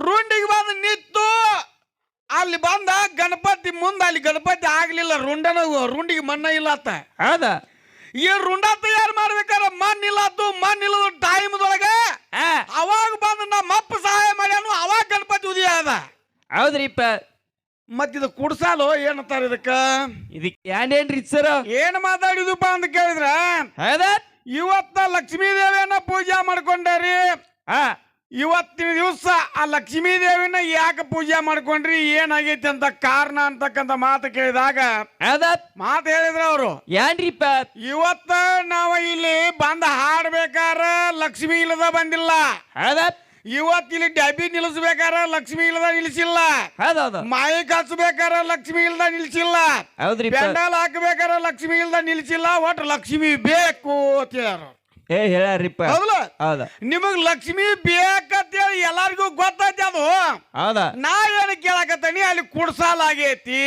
ರುಂಡಿಗೆ ಬಂದು ನಿಂತು ಅಲ್ಲಿ ಬಂದ ಗಣಪತಿ ಮುಂದೆ ಅಲ್ಲಿ ಗಣಪತಿ ಆಗ್ಲಿಲ್ಲ ರುಂಡನ ರುಂಡಿಗೆ ಮಣ್ಣ ಇಲ್ಲ ಅತ್ತ ಹೌದಾ? ಈ ರುಂಡ ತಯಾರು ಮಾಡ್ಬೇಕಾರ ಮಣ್ಣು ಇಲ್ಲತ್ತು ಮಣ್ಣು ಇಲ್ಲದ ಟೈಮ್ದೊಳಗ ಹಾ. ಅವಾಗ ಬಂದು ನಮ್ಮ ಅಪ್ಪ ಸಹಾಯ ಮಾಡ್ಯಾನು ಅವಾಗ ಗಣಪತಿ ಉದಯ ಅದ ಹೌದ್ರಿಪ್ಪ ಮತ್ತಿದು ಕುಡ್ಸಾಲು ಏನಂತಾರ ಇದಕ್ಕ? ಇದಕ್ಕೆ ಏನೇನ್ರಿ ಸರ್? ಏನ್ ಮಾತಾಡಿದಪ್ಪ ಅಂತ ಕೇಳಿದ್ರ? ಇವತ್ತ ಲಕ್ಷ್ಮೀ ದೇವಿಯನ್ನ ಪೂಜೆ ಮಾಡ್ಕೊಂಡಾರಿ. ಹಾ. ಇವತ್ತಿನ ದಿವಸ ಆ ಲಕ್ಷ್ಮೀ ದೇವಿನ ಯಾಕೆ ಪೂಜೆ ಮಾಡ್ಕೊಂಡ್ರಿ? ಏನಾಗೈತಿ ಅಂತ ಕಾರಣ ಅಂತಕ್ಕಂಥ ಮಾತು ಕೇಳಿದಾಗ ಮಾತು ಹೇಳಿದ್ರ ಅವರು. ಏನ್ರಿಪ್ಪ ಇವತ್ತ ನಾವು ಇಲ್ಲಿ ಬಂದ ಹಾಡ್ಬೇಕಾರ ಲಕ್ಷ್ಮಿ ಇಲ್ಲದ ಬಂದಿಲ್ಲ. ಇವತ್ ಇವತ್ತು ಇಲ್ಲಿ ಡಬ್ಬಿ ನಿಲ್ಲಿಸ್ಬೇಕಾರ ಲಕ್ಷ್ಮಿ ಇಲ್ಲದ ನಿಲ್ಸಿಲ್ಲ ಮಾಯಿಕ್ ಹಚ್ಬೇಕಾರ ಲಕ್ಷ್ಮಿ ಇಲ್ದ ನಿಲ್ಸಿಲ್ಲ ಬೆಂಡಲ್ ಪೆಂಡಾಲ್ ಹಾಕ್ಬೇಕಾರ ಲಕ್ಷ್ಮಿ ಇಲ್ದ ನಿಲ್ಸಿಲ್ಲ ಒಟ್ಟು ಲಕ್ಷ್ಮಿ ಬೇಕು ಅಂತ ಏ ಹೇಳ್ಯಾರಿಪ್ಪ ಹೌದಲ್ಲ? ಹೌದಾ. ನಿಮಗ್ ಲಕ್ಷ್ಮಿ ಬೇಕಂತೇಳಿ ಎಲ್ಲಾರ್ಗೂ ಗೊತ್ತೈತಿ ಅದು. ಹೌದ. ನಾ ಏನು ಕೇಳಕತ್ತೀನಿ ಅಲ್ಲಿ ಕುಡ್ಸಾಲಾಗೈತಿ.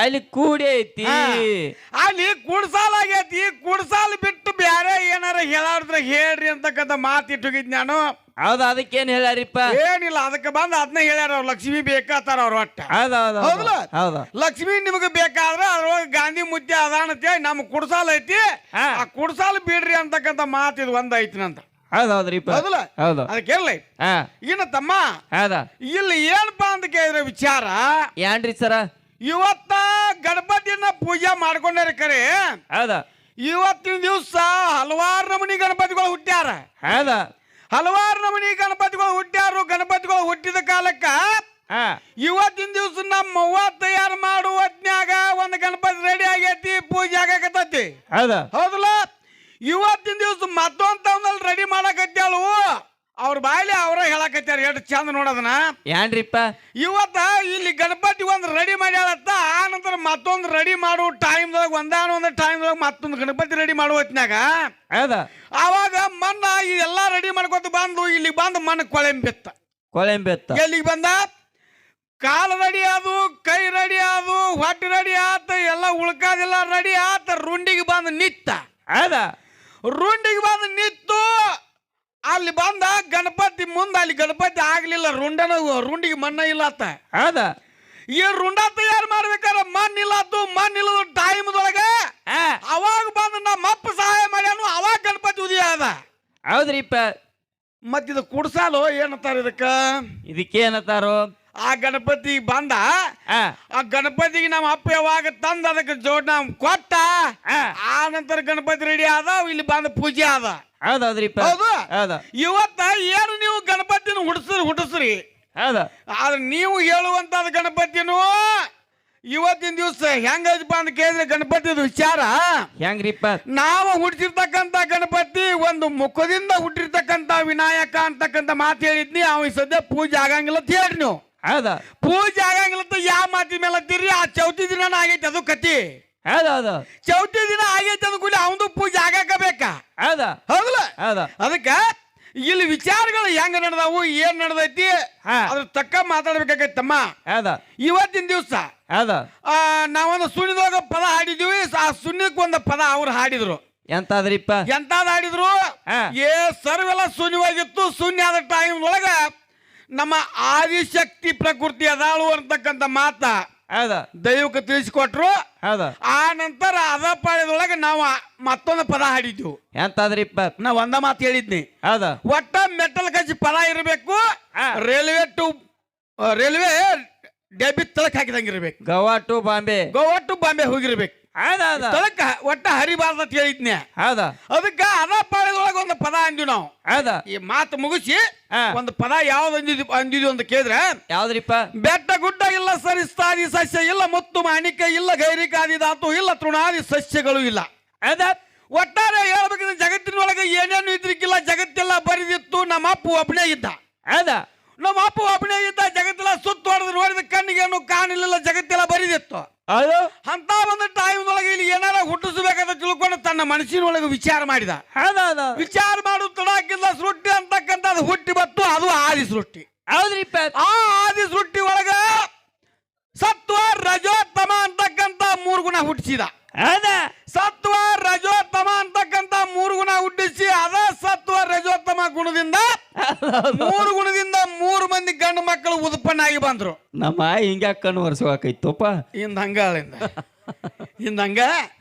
ಅಲ್ಲಿ ಕೂಡಿ ಐತಿ. ಅಲ್ಲಿ ಕುಡ್ಸಾಲಾಗೈತಿ ಕುಡ್ಸಾಲ್ ಬಿಟ್ಟು ಬ್ಯಾರೆ ಹೇಳಾಡಿದ್ರೆ ಹೇಳ್ರಿ ಅಂತಕ್ಕಂಥ ಮಾತಿಟ್ಟುಗಿದ್ ನಾನು. ಹೌದು ಅದಕ್ಕೇನ್ ಹೇಳ್ಯಾರಿಪ್ಪ? ಏನಿಲ್ಲ ಅದಕ್ಕೆ ಬಂದು ಅದನ್ನ ಹೇಳ್ಯಾರ ಅವ್ರು ಲಕ್ಷ್ಮಿ ಬೇಕಾತಾರ ಅವ್ರ ಒಟ್ಟ. ಹೌದಾ ಹೌದಾ ಹೌದಲ್ಲ? ಹೌದಾ. ಲಕ್ಷ್ಮಿ ನಿಮಗೆ ಬೇಕಾದ್ರೆ ಅದ್ರೊಳಗೆ ಗಾಂಧಿ ಮುದ್ದೆ ಅದಾನಂತೇಳಿ ನಮ್ಮ ಕುಡ್ಸಾಲ್ ಐತಿ. ಆ ಕುಡ್ಸಾಲ್ ಬಿಡ್ರಿ ಅಂತಕ್ಕಂಥ ಮಾತು ಇದು ಒಂದ್ ಐತಿ ನಂತ ಹೌದಾ ಹೌದ್ರಿಪ್ಪ. ಹೌದಲ್ಲ ಹೌದು. ಅದಕ್ಕೆ ಹಾ. ಇನ್ನು ತಮ್ಮ ಹೌದಾ. ಇಲ್ಲಿ ಏನಪ್ಪಾ ಅಂತ ಕೇಳಿದ್ರೆ ವಿಚಾರ ಏನ್ರಿ ಸರ? ಇವತ್ತ ಗಣಪತಿಯನ್ನ ಪೂಜೆ ಮಾಡ್ಕೊಂಡಾರ ಕರೆ. ಹೌದಾ. ಇವತ್ತಿನ ದಿವಸ ಹಲವಾರು ನಮೂನಿ ಗಣಪತಿಗಳು ಹುಟ್ಟ್ಯಾರ. ಹೌದ? ಹಲವಾರು ನಮೂನಿ ಗಣಪತಿಗಳು ಹುಟ್ಟ್ಯಾರು. ಗಣಪತಿಗಳು ಹುಟ್ಟಿದ ಕಾಲಕ್ಕ ಇವತ್ತಿನ ದಿವಸ ನಮ್ಮ ಅವ್ವ ತಯಾರು ಮಾಡುವ ಹೊತ್ನ್ಯಾಗ ಒಂದು ಗಣಪತಿ ರೆಡಿ ಆಗೈತಿ ಪೂಜೆ ಆಗಕತ್ತೈತಿ. ಹೌದಾ ಹೌದಲ್ಲ ಇವತ್ತಿನ ದಿವಸ ಮತ್ತೊಂದು ತವನಲ್ಲಿ ರೆಡಿ ಮಾಡಕತ್ಯಾಳು ಅವ್ರ ಬಾಯ್ಲಿ ಅವರ ಹೇಳಕತ್ಯಾರ ಎಷ್ಟು ಚಂದ ನೋಡದನ ಏನ್ರಿಪ್ಪ? ಇವತ್ತ ಇಲ್ಲಿ ಗಣಪತಿ ಒಂದು ರೆಡಿ ಮಾಡ್ಯಾಳತ್ತ ಆ ನಂತರ ಮತ್ತೊಂದು ರೆಡಿ ಮಾಡು ಟೈಮ್ದಾಗ ಒಂದಾನ ಒಂದ್ ಟೈಮ್ದಾಗ ಮತ್ತೊಂದು ಗಣಪತಿ ರೆಡಿ ಮಾಡುವ ಹೊತ್ನಾಗ ಹೌದಾ? ಆವಾಗ ಮಣ್ಣ ಇದೆಲ್ಲ ರೆಡಿ ಮಾಡ್ಕೊತ ಬಂದು ಇಲ್ಲಿ ಬಂದು ಮಣ್ಣ ಕೊಳೆಂಬಿತ್ತ. ಕೊಳೆಂಬೆತ್ತ. ಎಲ್ಲಿಗೆ ಬಂದ? ಕಾಲು ರೆಡಿ ಆದು ಕೈ ರೆಡಿ ಆದು ಹೊಟ್ಟೆ ರೆಡಿ ಆತ ಎಲ್ಲ ಉಳ್ಕಾದಿಲ್ಲ ರೆಡಿ ಆತ ರುಂಡಿಗೆ ಬಂದು ನಿತ್ತ. ಹೌದಾ? ರುಂಡಿಗೆ ಬಂದು ನಿತ್ತು. ಅಲ್ಲಿ ಬಂದ ಗಣಪತಿ ಮುಂದೆ ಅಲ್ಲಿ ಗಣಪತಿ ಆಗ್ಲಿಲ್ಲ ರುಂಡನ ರುಂಡಿಗೆ ಮಣ್ಣ ಇಲ್ಲ ಆತ ಹೌದಾ? ಈ ರುಂಡ ತಯಾರು ಮಾಡ್ಬೇಕಾರ ಮಣ್ಣು ಇಲ್ಲತ್ತು ಮಣ್ಣು ಇಲ್ಲದ ಟೈಮ್ದೊಳಗ ಅವಾಗ ಬಂದು ನಮ್ಮ ಅಪ್ಪ ಸಹಾಯ ಮಾಡ್ಯಾನು ಅವಾಗ ಗಣಪತಿ ಉದಯ ಅದ ಹೌದ್ರಿಪ್ಪ ಮತ್ತಿದು ಕುಡ್ಸಾಲು ಏನಂತಾರ ಇದಕ್ಕ? ಇದಕ್ಕೇನತ್ತಾರೋ ಆ ಗಣಪತಿ ಬಂದ ಆ. ಗಣಪತಿಗೆ ನಮ್ಮ ಅಪ್ಪ ಯಾವಾಗ ತಂದ ಅದಕ್ಕೆ ಜೋಡ್ ನಾವು ಕೊಟ್ಟ ಆ. ನಂತರ ಗಣಪತಿ ರೆಡಿ ಆದ ಇಲ್ಲಿ ಬಂದ ಪೂಜೆ ಆದ. ಹೌದೌದ್ರಿಪ್ಪ ಹೌದು. ಇವತ್ತ ಏನು ನೀವು ಗಣಪತಿನ ಹುಡ್ಸ್ರಿ ಹುಟ್ಟಿಸ್ರಿ ಹೌದಾ. ಆದ್ರೆ ನೀವು ಹೇಳುವಂತದ ಗಣಪತಿನೂ ಇವತ್ತಿನ ದಿವಸ ಹೆಂಗಪ್ಪ ಅಂತ ಕೇಳಿದ್ರೆ ಗಣಪತಿದು ವಿಚಾರ. ಹೆಂಗ್ರಿಪ್ಪ? ನಾವು ಹುಟ್ಟಿರ್ತಕ್ಕಂತ ಗಣಪತಿ ಒಂದು ಮುಖದಿಂದ ಹುಟ್ಟಿರ್ತಕ್ಕಂಥ ವಿನಾಯಕ ಅಂತಕ್ಕಂಥ ಮಾತು ಹೇಳಿದ್ನಿ ಅವ್ ಸದ್ಯ ಪೂಜೆ ಆಗಂಗಿಲ್ಲ ಅಂತ ಹೇಳ್ರಿ ನೀವು. ಹೌದಾ. ಪೂಜೆ ಆಗಂಗಿಲ್ಲ ಅಂತ ಯಾವ ಮಾತಿ ಮೇಲೆ ಅಂತೀರಿ? ಆ ಚೌತಿ ದಿನ ಆಗೈತೆ ಅದು ಕತಿ. ಹೌದೌದು ಚೌತಿ ದಿನ ಆಗೈತೆ ಅದು ಕೂಡ ಅವನು ಪೂಜೆ ಆಗಾಕ ಬೇಕಾ? ಹೌದ. ಹೌದಲ್ಲ? ಹೌದ. ಅದಕ್ಕೆ ಇಲ್ಲಿ ವಿಚಾರಗಳು ಹೆಂಗ ನಡೆದಾವು ಏನ್ ನಡೆದೈತಿ. ಅದ್ರ ತಕ್ಕ ಮಾತಾಡ್ಬೇಕಾಗೈತಮ್ಮ. ಹೌದಾ. ಇವತ್ತಿನ ದಿವಸ ಹೌದಾ. ನಾವೊಂದು ಸುಣ್ಣಿದೊಳಗ ಪದ ಹಾಡಿದ್ವಿ. ಆ ಸುಣ್ಣಿಕ್ ಒಂದು ಪದ ಅವ್ರು ಹಾಡಿದ್ರು. ಎಂತಾದ್ರಿಪ್ಪ? ಎಂತಾದ್ ಹಾಡಿದ್ರು? ಏ ಸರ್ವೆಲ್ಲ ಶೂನ್ಯವಾಗಿತ್ತು ಶೂನ್ಯ ಆದ ಟೈಮ್ ಒಳಗ ನಮ್ಮ ಆದಿಶಕ್ತಿ ಪ್ರಕೃತಿ ಅದಾಳು ಅಂತಕ್ಕಂಥ ಮಾತ ಹೌದಾ. ದೈವಕ್ಕೆ ತಿಳಿಸಿಕೊಟ್ರು. ಹೌದಾ. ಆ ನಂತರ ಅದ ಪಾಳ್ಯದೊಳಗೆ ನಾವು ಮತ್ತೊಂದು ಪದ ಹಾಡಿದ್ವು. ಎಂತಾದ್ರಿಪ್ಪ ನಾ ಒಂದ ಮಾತು ಹೇಳಿದ್ನಿ. ಹೌದಾ. ಒಟ್ಟ ಮೆಟಲ್ ಕಚ್ಚಿ ಪದ ಇರಬೇಕು. ರೈಲ್ವೆ ಟು ರೈಲ್ವೆ ಡೆಬಿ ತಳಕ್ ಹಾಕಿದಂಗಿರ್ಬೇಕು. ಗೋವಾ ಟು ಬಾಂಬೆ. ಗೋವಾ ಟು ಬಾಂಬೆ ಹೋಗಿರ್ಬೇಕು. ಹೌದಾ ತಳಕ ಒಟ್ಟ ಹರಿಬಾರ್ದು ಅಂತ ಹೇಳಿದ್ನೆ. ಹೌದಾ. ಅದಕ್ಕ ಅದ ಒಂದು ಪದ ಅಂದ್ವಿ ನಾವು. ಹೌದಾ. ಈ ಮಾತು ಮುಗಿಸಿ. ಒಂದು ಪದ ಯಾವ್ದು ಅಂದಿದ್ವಿ ಅಂದಿದ್ವಿ ಅಂತ ಕೇಳಿದ್ರೆ ಯಾವ್ದ್ರಿಪ್ಪ? ಬೆಟ್ಟ ಗುಡ್ಡ ಇಲ್ಲ ಸರಿಸ್ತಾದಿ ಸಸ್ಯ ಇಲ್ಲ ಮುತ್ತು ಮಾಣಿಕ ಇಲ್ಲ ಗೈರಿಕಾದಿ ಧಾತು ಇಲ್ಲ ತೃಣಾದಿ ಸಸ್ಯಗಳು ಇಲ್ಲ. ಅದ ಒಟ್ಟಾರೆ ಹೇಳ್ಬೇಕಂದ್ರೆ ಜಗತ್ತಿನೊಳಗೆ ಏನೇನು ಇದ್ರಿಕ್ಕಿಲ್ಲ ಜಗತ್ತೆಲ್ಲ ಬರಿದಿತ್ತು ನಮ್ಮ ಅಪ್ಪು ಒಬ್ಬನೇ ಇದ್ದ. ಹೌದಾ. ನಮ್ಮ ಅಪ್ಪ ಒಬ್ಬನೇ ಇದ್ದ ಜಗತ್ತೆಲ್ಲ ಸುತ್ತ ಹೊಡೆದು ನೋಡಿದ ಕಣ್ಣಿಗೇನು ಕಾಣಿಲ್ಲ ಜಗತ್ತೆಲ್ಲ ಬರಿದಿತ್ತು. ಹೌದು? ಅಂತ ಒಂದು ಟೈಮ್ದೊಳಗೆ ಇಲ್ಲಿ ಏನಾರ ಹುಟ್ಟಿಸ್ಬೇಕಂತ ತಿಳ್ಕೊಂಡು ತನ್ನ ಮನಸ್ಸಿನೊಳಗೆ ವಿಚಾರ ಮಾಡಿದ. ವಿಚಾರ ಮಾಡು ತಡಾಕಿಲ್ಲ ಸೃಷ್ಟಿ ಅಂತಕ್ಕಂಥದ್ದು ಹುಟ್ಟಿ ಬತ್ತು ಅದು ಆದಿ ಸೃಷ್ಟಿ. ಹೌದ್ರಿಪ್ಪ ಆ ಆದಿ ಸೃಷ್ಟಿ ಒಳಗ ಸತ್ವ ರಜೋತ್ತಮ ಅಂತಕ್ಕಂಥ ಮೂರು ಗುಣ ಹುಟ್ಟಿಸಿದ. ಸತ್ವ ರಜೋತ್ತಮ ಅಂತಕ್ಕಂಥ ಮೂರು ಗುಣ ಹುಟ್ಟಿಸಿ ಅದ ಸತ್ವ ರಜೋತ್ತಮ ಗುಣದಿಂದ ಮೂರು ಗುಣದಿಂದ ಗಂಡು ಮಕ್ಕಳು ಉತ್ಪನ್ನಾಗಿ ಬಂದ್ರು. ನಮ್ಮ ಹಿಂಗ ಕಣ್ಣು ಒರೆಸುವಾಕೈತಪ್ಪ ಇಂದ ಹಂಗಳಿಂದ ಇಂದ ಹಂಗ?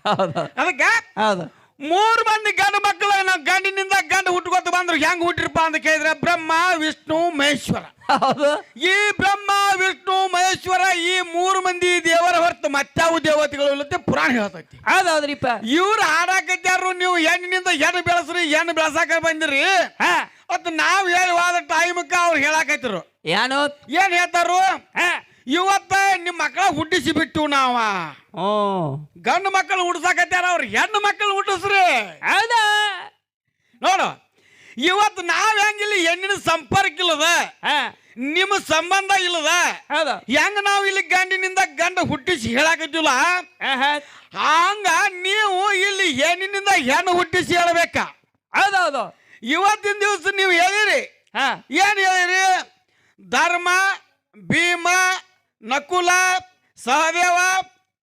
ಹೌದು. ಅದಕ್ಕ? ಹೌದು. ಮೂರು ಮಂದಿ ಗಂಡು ಮಕ್ಕಳು ನಾವು ಗಂಡಿನಿಂದ ಗಂಡು ಹುಟ್ಟುಕೊತ ಬಂದ್ರು ಹೆಂಗ್ ಹುಟ್ಟಿರಪ್ಪ ಅಂತ ಕೇಳಿದ್ರೆ ಬ್ರಹ್ಮ ವಿಷ್ಣು ಮಹೇಶ್ವರ. ಹೌದು. ಈ ಬ್ರಹ್ಮ ವಿಷ್ಣು ಮಹೇಶ್ವರ ಈ ಮೂರು ಮಂದಿ ದೇವರ ಹೊರತು ಮತ್ತಾವು ದೇವತೆಗಳು ಇಲ್ಲತ್ತೆ ಪುರಾಣ ಹೇಳ್ತೈತಿ. ಹೌದೌದ್ರಿಪ್ಪ. ಇವ್ರು ಹಾಡಾಕತ್ಯಾರು ನೀವು ಹೆಣ್ಣಿನಿಂದ ಹೆಣ್ಣು ಬೆಳೆಸ್ರಿ ಹೆಣ್ಣು ಬೆಳೆಸಾಕ ಬಂದಿರಿ. ಹಾ. ನಾವು ನಾವ್ ಹೇಳಿ ಹೋದ ಟೈಮಕ್ಕ ಅವ್ರು ಹೇಳಾಕತ್ತಿರು ಏನು ಏನ್ ಹೇಳ್ತಾರು ಹಾ. ಇವತ್ತ ನಿಮ್ಮ ಮಕ್ಕಳ ಹುಟ್ಟಿಸಿ ಬಿಟ್ಟು ನಾವ ಗಂಡು ಮಕ್ಕಳು ಹುಡ್ಸಾಕತ್ಯಾರ ಅವ್ರು ಹೆಣ್ಣು ಮಕ್ಕಳು ಹುಟ್ಟಿಸ್ರಿ. ಹೌದಾ? ನೋಡು ಇವತ್ತು ನಾವ್ ಹೆಂಗಿಲ್ಲ ಹೆಣ್ಣಿನ ಸಂಪರ್ಕ ಇಲ್ಲದ ನಿಮ್ಮ ಸಂಬಂಧ ಇಲ್ಲದ ಹೆಂಗ ನಾವು ಇಲ್ಲಿ ಗಂಡಿನಿಂದ ಗಂಡ ಹುಟ್ಟಿಸಿ ಹೇಳಾಕತ್ತಿಲ್ಲ. ಹಂಗ ನೀವು ಇಲ್ಲಿ ಹೆಣ್ಣಿನಿಂದ ಹೆಣ್ಣು ಹುಟ್ಟಿಸಿ ಹೇಳಬೇಕ. ಹೌದೌದು. ಹೌದು ಇವತ್ತಿನ ದಿವಸ ನೀವು ಹೇಳಿರಿ. ಹಾ. ಏನ್ ಹೇಳಿರಿ? ಧರ್ಮ ಭೀಮ नकुला सहदेवा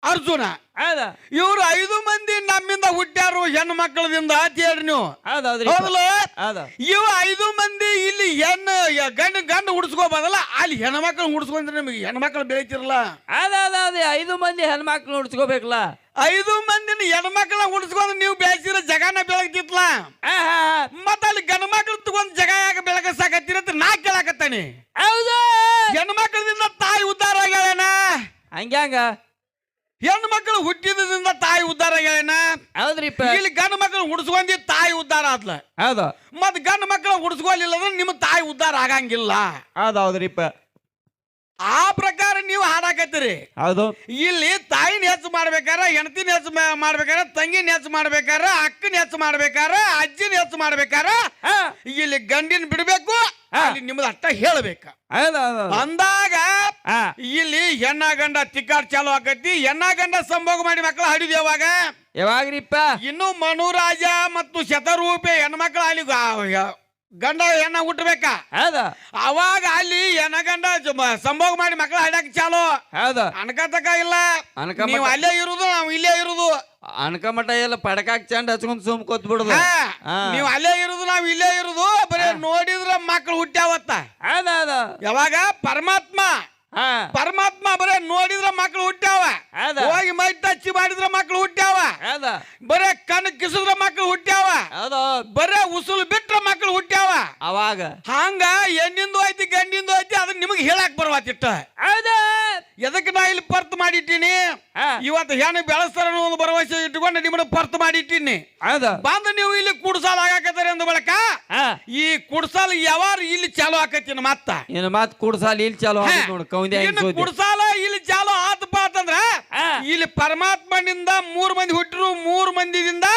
अर्जुना. ಹೌದು ಇವ್ರು ಐದು ಮಂದಿ ನಮ್ಮಿಂದ ಹುಟ್ಟ್ಯಾರು ಹೆಣ್ಣು ಮಕ್ಕಳದಿಂದ ಹೇಳ್ರಿ ನೀವು. ಇವ ಹೌದ್ರಿ. ಹೌದಲ್ಲ? ಹೌದು ಇವು ಐದು ಮಂದಿ ಇಲ್ಲಿ ಹೆಣ್ಣು ಗಂಡು ಗಂಡು ಹುಡ್ಸ್ಕೋಬೋದಲ್ಲ? ಅಲ್ಲಿ ಹೆಣ್ಮಕ್ಳು ಹುಡ್ಸ್ಕೊಂಡ್ರೆ ನಿಮಗೆ ಹೆಣ್ಮಕ್ಳು ಬೆಳಿತಿರಲ್ಲ? ಹೌದು ಹೌದು ಹೌದು ಐದು ಮಂದಿ ಹೆಣ್ಮಕ್ಳು ಹುಡ್ಸ್ಕೋಬೇಕಲ್ಲ? ಐದು ಮಂದಿನ ಹೆಣ್ಮಕ್ಳ ಹುಡ್ಸ್ಕೊಂಡು ನೀವು ಬೆಳೆಸಿದ್ರೆ ಜಗನ ಬೆಳಗ್ತಿತ್ಲ. ಮತ್ತ ಅಲ್ಲಿ ಗಂಡು ಮಕ್ಳು ತಗೊಂಡ್ ಜಗ ಯಾಕೆ ಬೆಳಗಸಾಕತ್ತೀರ ಅಂತ ನಾ ಕೇಳಾಕತ್ತಾನೆ. ಹೌದು. ಹೆಣ್ಮಕ್ಳದಿಂದ ತಾಯಿ ಉದ್ದಾರ ಆಗ್ಯಾಳೇನ? ಹಂಗ್ಯಾಂಗ? ಹೆಣ್ಣು ಮಕ್ಕಳು ಹುಟ್ಟಿದ್ರಿಂದ ತಾಯಿ ಉದ್ದಾರ ಹೌದ್ರಿಪ್ಪ ಇಲ್ಲಿ ಗಂಡು ಮಕ್ಕಳು ಹುಡ್ಸ್ಕೊಂಡಿ ತಾಯಿ ಉದ್ದಾರ ಆತ್ಲ ಹೌದು. ಮತ್ ಗಂಡು ಮಕ್ಕಳು ಹುಡ್ಸ್ಕೊಲಿಲ್ಲ ಅಂದ್ರೆ ನಿಮ್ಮ ತಾಯಿ ಉದ್ದಾರ ಆಗಂಗಿಲ್ಲ. ಹೌದು ಹೌದ್ರಿಪ್ಪ ಆ ಪ್ರಕಾರ ನೀವು ಹಾಡಾಕತ್ತೀರಿ. ಹೌದು. ಇಲ್ಲಿ ತಾಯಿನ ಹೆಚ್ಚು ಮಾಡ್ಬೇಕಾರ ಹೆಂಡತಿನ ಹೆಚ್ಚು ಮಾಡ್ಬೇಕಾರ ತಂಗಿನ ಹೆಚ್ಚು ಮಾಡ್ಬೇಕಾರ ಅಕ್ಕನ ಹೆಚ್ಚು ಮಾಡ್ಬೇಕಾರ ಅಜ್ಜಿನ ಹೆಚ್ಚು ಮಾಡ್ಬೇಕಾರ ಇಲ್ಲಿ ಗಂಡಿನ ಬಿಡ್ಬೇಕು. ಅಲ್ಲಿ ನಿಮ್ದು ಅಷ್ಟ ಹೇಳ್ಬೇಕು ಅಂದಾಗ ಇಲ್ಲಿ ಹೆಣ್ಣ ಗಂಡ ತಿಕ್ಕಾಡ್ ಚಾಲು ಆಕತಿ. ಹೆಣ್ಣ ಗಂಡ ಸಂಭೋಗ ಮಾಡಿ ಮಕ್ಕಳು ಹಡಿದು ಯಾವಾಗ ಯಾವಾಗ್ರಿಪ್ಪ? ಇನ್ನು ಮನುರಾಜ ಮತ್ತು ಶತರೂಪೆ ಹೆಣ್ಮಕ್ಳು ಅಲ್ಲಿ ಗಂಡ ಹೆಣ್ಣ ಹುಟ್ಟಬೇಕ ಹೌದು. ಅವಾಗ ಅಲ್ಲಿ ಹೆಣ್ಣ ಗಂಡ ಸಂಭೋಗ ಮಾಡಿ ಮಕ್ಕಳು ಹಡ್ಯಾಕ ಚಾಲು. ಹೌದು. ಅನ್ಕತಕ ಇಲ್ಲ. ನೀವು ಅಲ್ಲೇ ಇರುದು ನಾವು ಇಲ್ಲೇ ಇರುದು. ಅನ್ಕಮಟ ಎಲ್ಲ ಪಡಕಾಕ್ ಚಂಡ್ ಹಚ್ಕೊಂಡ್ ಸುಮ್ ಕೊತ್ ಬಿಡುದು. ನೀವು ಅಲ್ಲೇ ಇರುದು ನಾವು ಇಲ್ಲೇ ಇರುದು. ಬರೀ ನೋಡಿದ್ರ ಮಕ್ಕಳು ಹುಟ್ಟ್ಯಾವತ್ತ ಯಾವಾಗ? ಪರಮಾತ್ಮ. ಪರಮಾತ್ಮ ಬರೇ ನೋಡಿದ್ರ ಮಕ್ಳು ಹುಟ್ಟ್ಯಾವ. ಹೋಗಿ ಮೈ ಟಚ್ ಮಾಡಿದ್ರ ಮಕ್ಳು ಹುಟ್ಟ್ಯಾವ. ಬರೇ ಕಣ್ಣು ಕಿಸಿದ್ರ ಮಕ್ಳು ಹುಟ್ಟ್ಯಾವ. ಬರೇ ಉಸುಲು ಮಕ್ಕಳು ಹುಟ್ಟ್ಯಾವ? ಅವಾಗ. ಹಂಗ ಹೆಣ್ಣಿಂದು ಐತಿ ಗಂಡಿಂದು ಐತಿ ಅದನ್ನ ನಿಮಗೆ ಹೇಳಕ್ ಬರ್ವಾತಿಟ್ಟ ಹೌದು. ಎದಕ್ಕೆ ನಾ ಇಲ್ಲಿ ಪರ್ತ್ ಮಾಡಿಟ್ಟಿನಿ? ಇವತ್ತು ಹೆಣ್ಣು ಬೆಳೆಸ್ತಾರ ಒಂದು ಭರವಸೆ ಇಟ್ಕೊಂಡು ನಿಮ್ಮನ್ನ ಪರ್ತ್ ಮಾಡಿಟ್ಟಿನಿ. ಹೌದು. ಬಂದು ನೀವು ಇಲ್ಲಿ ಕುಡ್ಸಾಲ ಆಗಾಕತ್ತಾರೆ ಅಂದ ಬಳಕ ಈ ಕುಡ್ಸಾಲ ಯಾವಾರ ಇಲ್ಲಿ ಚಾಲು ಆಕತ್ತಿನ ಮತ್ತ? ಇನ್ನು ಮತ್ ಕುಡ್ಸಾಲ ಇಲ್ಲಿ ಚಾಲು ನೋಡು ಕುಡ್ಸಾಲ ಇಲ್ಲಿ ಚಾಲು ಆತಪ್ಪ ಅಂತಂದ್ರ ಇಲ್ಲಿ ಪರಮಾತ್ಮನಿಂದ ಮೂರ್ ಮಂದಿ ಹುಟ್ಟರು ಮೂರ್ ಮಂದಿದಿಂದ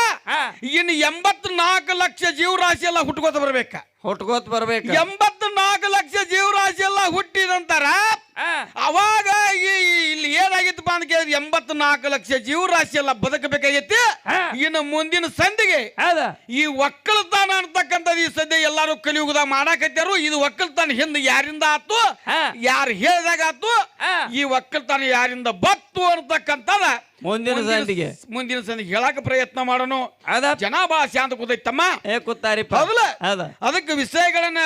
ಇನ್ ಇನ್ನು ಎಂಬತ್ತು ನಾಲ್ಕು ಲಕ್ಷ ಜೀವರಾಶಿ ಎಲ್ಲ ಹುಟ್ಕೋತ ಬರ್ಬೇಕ. ಹುಟ್ಕೋತ ಬರ್ಬೇಕು. ಎಂಬತ್ ನಾಲ್ಕು ಲಕ್ಷ ಜೀವರಾಶಿ ಎಲ್ಲ ಹುಟ್ಟಿದಂತಾರ ಅವಾಗ ಇಲ್ಲಿ ಏನಾಗಿತ್ತಪ್ಪ ಅಂತ ಕೇಳಿದ್ರೆ ಎಂಬತ್ತು ನಾಲ್ಕು ಲಕ್ಷ ಜೀವರಾಶಿ ಎಲ್ಲ ಬದುಕಬೇಕಾಗೈತಿ. ಇನ್ನು ಮುಂದಿನ ಸಂಧಿಗೆ ಈ ಒಕ್ಕಲತನ ಅಂತಕ್ಕಂಥದ್ದು ಈ ಸದ್ಯ ಎಲ್ಲಾರು ಕಲಿಯುಗದ ಮಾಡಾಕತ್ತಾರು ಇದು ಒಕ್ಕಲ್ತನ ಹಿಂದೆ ಯಾರಿಂದ ಆತು? ಯಾರು ಹೇಳಿದಾಗ ಆತು. ಈ ಒಕ್ಕಲ್ತನ ಯಾರಿಂದ ಬತ್ತು ಅಂತಕ್ಕಂಥದ ಮುಂದಿನ ಸಂಧಿಗೆ. ಮುಂದಿನ ಸಂಧಿಗೆ ಹೇಳಕ ಪ್ರಯತ್ನ ಮಾಡೋಣ ಅದ ಜನ ಭಾಷೆ ಅಂತ ಕೂತೈತಮ್ಮ. ಕೂತಾರಿ ಅದಕ್ಕೆ ವಿಷಯಗಳನ್ನ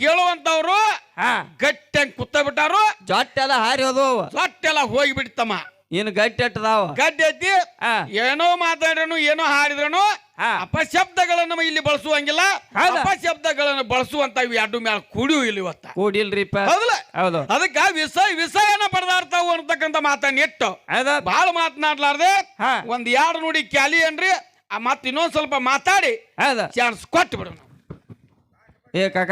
ಕೇಳುವಂತವ್ರು ಗಟ್ಟಿ ಕುತ್ತ ಬಿಟ್ಟಾರು. ಜೊಟ್ಟೆಲ್ಲ ಹಾರಿ ಹೋದವು. ಸೊಟ್ಟೆಲ್ಲ ಹೋಗಿ ಬಿಡ್ತಮ್ಮ ಗಟ್ಟಿ ಅಟ್ಟದಾವ ಗಡ್ಡೆ ಐತಿ ಏನೋ ಮಾತಾಡ್ರನು ಏನೋ ಹಾಡಿದ್ರನು. ಅಪಶಬ್ದಗಳನ್ನು ಇಲ್ಲಿ ಬಳಸುವಂಗಿಲ್ಲ? ಅಪಶಬ್ದಗಳನ್ನು ಬಳಸುವಂತ ಇವು ಎರಡು ಮ್ಯಾಲ ಕುಡಿಯು ಇಲ್ಲಿ ಇವತ್ತ. ಕೂಡಿಲ್ರಿಪ್ಪ. ಹೌದಲ್ಲ? ಹೌದು. ಅದಕ್ಕ ವಿಷಯ ವಿಷಯನ ಪಡೆದಾಡ್ತಾವು ಅಂತಕ್ಕಂಥ ಮಾತನ್ನ ಇಟ್ಟು ಬಾಳ್ ಬಹಳ ಮಾತನಾಡ್ಲಾರ್ದೆ. ಒಂದ್ ಎರಡು ನೋಡಿ ಕ್ಯಾಲಿ ಅನ್ರಿ ಆ ಮತ್ ಇನ್ನೊಂದ್ ಸ್ವಲ್ಪ ಮಾತಾಡಿ ಚಾನ್ಸ್ ಕೊಟ್ಟು ಬಿಡೋಣ ಏ ಕಾಕ